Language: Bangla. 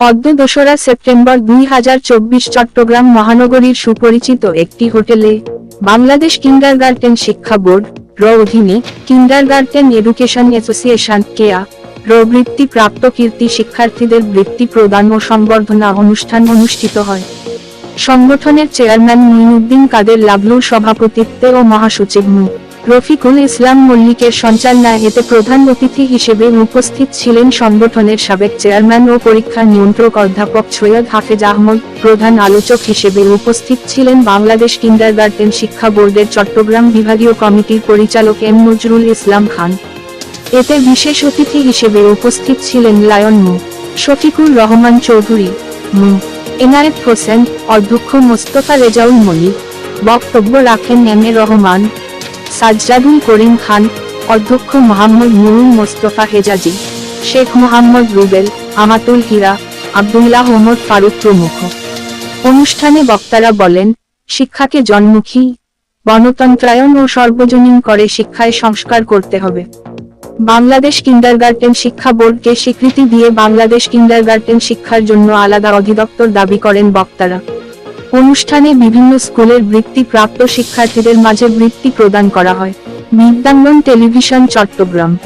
অদ্য দোসরা সেপ্টেম্বর দুই হাজার চব্বিশ চট্টগ্রাম মহানগরীর সুপরিচিত একটি হোটেলে বাংলাদেশ কিন্ডারগার্টেন শিক্ষা বোর্ড, র অধীনে কিন্ডারগার্টেন এডুকেশন অ্যাসোসিয়েশন, কেয়া, র বৃত্তিপ্রাপ্ত কীর্তি শিক্ষার্থীদের বৃত্তি প্রদান ও সংবর্ধনা অনুষ্ঠান অনুষ্ঠিত হয়। সংগঠনের চেয়ারম্যান মুইনুদ্দিন কাদের লাবলুর সভাপতিত্বে ও মহাসচিব মু। রফিকুল ইসলাম মল্লিকের সঞ্চালনায় এতে প্রধান অতিথি হিসেবে উপস্থিত ছিলেন সংগঠনের সাবেক চেয়ারম্যান ও পরীক্ষা নিয়ন্ত্রক অধ্যাপক সৈয়দ হাফেজ আহমদ, প্রধান আলোচক হিসেবে উপস্থিত ছিলেন বাংলাদেশ কিন্ডারগার্টেন শিক্ষা বোর্ডের চট্টগ্রাম বিভাগীয় কমিটির পরিচালক এম নজরুল ইসলাম খান। এতে বিশেষ অতিথি হিসেবে উপস্থিত ছিলেন লায়ন মু, শফিকুর রহমান চৌধুরী, মু, এনায়েত হোসেন, অধ্যক্ষ মোস্তফা রেজাউল মনির বক্তব্য রাখেন এম এ রহমান সাজ্জাদুল করিম খান, অধ্যক্ষ মোহাম্মদ নুরুল মোস্তফা হেজাজি, শেখ মোহাম্মদ রুবেল, আমাতুল হীরা, আব্দুল্লাহ ওমর ফারুক প্রমুখ। অনুষ্ঠানে বক্তারা বলেন, শিক্ষাকে জন্মুখী গণতন্ত্রায়ন ও সর্বজনীন করে শিক্ষায় সংস্কার করতে হবে। বাংলাদেশ কিন্ডারগার্টেন শিক্ষা বোর্ডকে স্বীকৃতি দিয়ে বাংলাদেশ কিন্ডারগার্টেন শিক্ষার জন্য আলাদা অধিদপ্তর দাবি করেন বক্তারা। অনুষ্ঠানে বিভিন্ন স্কুলের বৃত্তি প্রাপ্ত শিক্ষার্থীদের মাঝে বৃত্তি প্রদান করা হয়। বিদ্যাঙ্গন টেলিভিশন চট্টগ্রাম।